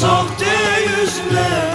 sahte yüzler